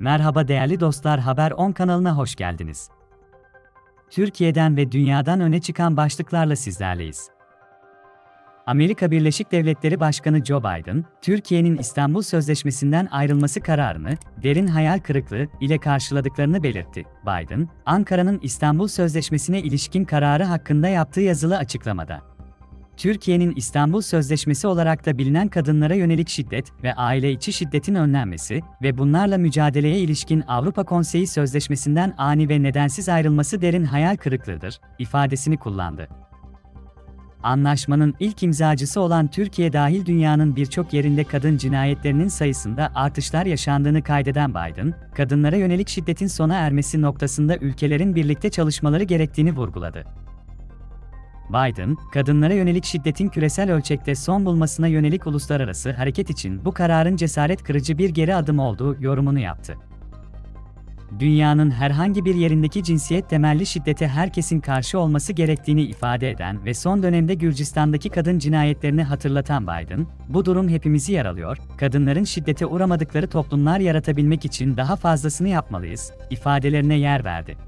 Merhaba değerli dostlar Haber 10 kanalına hoş geldiniz. Türkiye'den ve dünyadan öne çıkan başlıklarla sizlerleyiz. Amerika Birleşik Devletleri Başkanı Joe Biden, Türkiye'nin İstanbul Sözleşmesi'nden ayrılması kararını derin hayal kırıklığı ile karşıladıklarını belirtti. Biden, Ankara'nın İstanbul Sözleşmesi'ne ilişkin kararı hakkında yaptığı yazılı açıklamada, Türkiye'nin İstanbul Sözleşmesi olarak da bilinen kadınlara yönelik şiddet ve aile içi şiddetin önlenmesi ve bunlarla mücadeleye ilişkin Avrupa Konseyi Sözleşmesi'nden ani ve nedensiz ayrılması derin hayal kırıklığıdır, ifadesini kullandı. Anlaşmanın ilk imzacısı olan Türkiye dahil dünyanın birçok yerinde kadın cinayetlerinin sayısında artışlar yaşandığını kaydeden Biden, kadınlara yönelik şiddetin sona ermesi noktasında ülkelerin birlikte çalışmaları gerektiğini vurguladı. Biden, kadınlara yönelik şiddetin küresel ölçekte son bulmasına yönelik uluslararası hareket için bu kararın cesaret kırıcı bir geri adım olduğu yorumunu yaptı. Dünyanın herhangi bir yerindeki cinsiyet temelli şiddete herkesin karşı olması gerektiğini ifade eden ve son dönemde Gürcistan'daki kadın cinayetlerini hatırlatan Biden, bu durum hepimizi yaralıyor, kadınların şiddete uğramadıkları toplumlar yaratabilmek için daha fazlasını yapmalıyız, ifadelerine yer verdi.